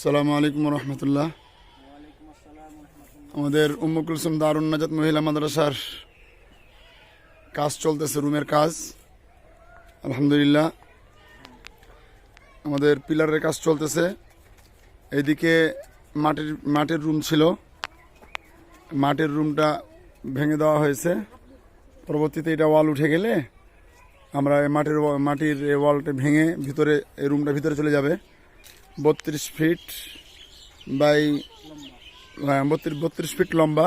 আসসালামু আলাইকুম রহমতুল্লাহ। আমাদের উম্মু কুলসুম দারুণ নাজাত মহিলা মাদ্রাসার কাজ চলতেছে, রুমের কাজ। আলহামদুলিল্লাহ। আমাদের পিলারের কাজ চলতেছে। এদিকে মাটির মাটির রুম ছিল। মাটির রুমটা ভেঙে দেওয়া হয়েছে। পরবর্তীতে এটা ওয়াল উঠে গেলে আমরা মাটির মাটির ওয়ালটা ভেঙে ভিতরে, এই রুমটা ভিতরে চলে যাবে। বত্রিশ ফিট বাই হ্যাঁ বত্রিশ বত্রিশ ফিট লম্বা।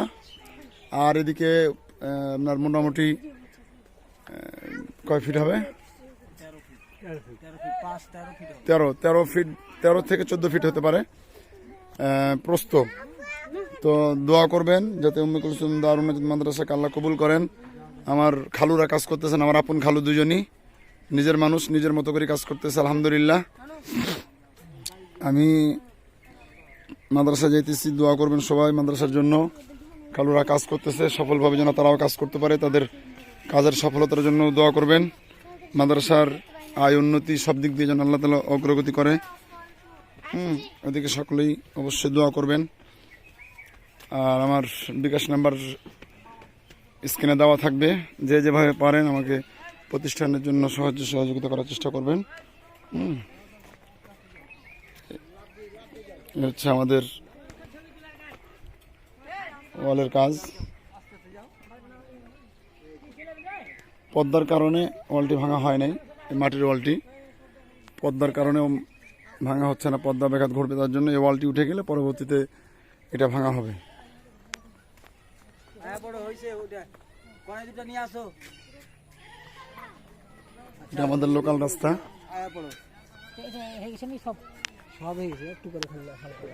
আর এদিকে আপনার মোটামুটি কয় ফিট হবে? তেরো তেরো ফিট তেরো থেকে চোদ্দ ফিট হতে পারে। আহ, প্রস্থ। তো দোয়া করবেন যাতে মাদ্রাসা আল্লাহ কবুল করেন। আমার খালুরা কাজ করতেছেন আমার আপন খালু দুজনই। নিজের মানুষ নিজের মতো করে কাজ করতেছে আলহামদুলিল্লাহ। আমি মাদ্রাসা যাইতেছি, দোয়া করবেন সবাই মাদ্রাসার জন্য। কালুরা কাজ করতেছে, সফলভাবে যেন তারাও কাজ করতে পারে, তাদের কাজের সফলতার জন্য দোয়া করবেন। মাদ্রাসার আয়, উন্নতি সব দিক দিয়ে যেন আল্লাহ তালা অগ্রগতি করে। হুম ওদিকে সকলেই অবশ্যই দোয়া করবেন। আর আমার বিকাশ নাম্বার স্ক্রিনে দেওয়া থাকবে, যে যেভাবে পারেন আমাকে প্রতিষ্ঠানের জন্য সাহায্য, সহযোগিতা করার চেষ্টা করবেন। হুম। হচ্ছে আমাদের ওয়ালের কাজ পদ্মার কারণে ওয়ালটি ভাঙা হয় নাই মাটির ওয়ালটি পদ্মার কারণেও ভাঙা হচ্ছে না পদ্মা ব্যাঘাত ঘটবে তার জন্য এই ওয়ালটি উঠে গেলে পরবর্তীতে এটা ভাঙা হবে আয়া বড় হইছে ওটা কনে দুটো নিয়ে আসো এটা আমাদের লোকাল রাস্তা সব সব হয়ে গেছে একটু করে ফেললে হালকা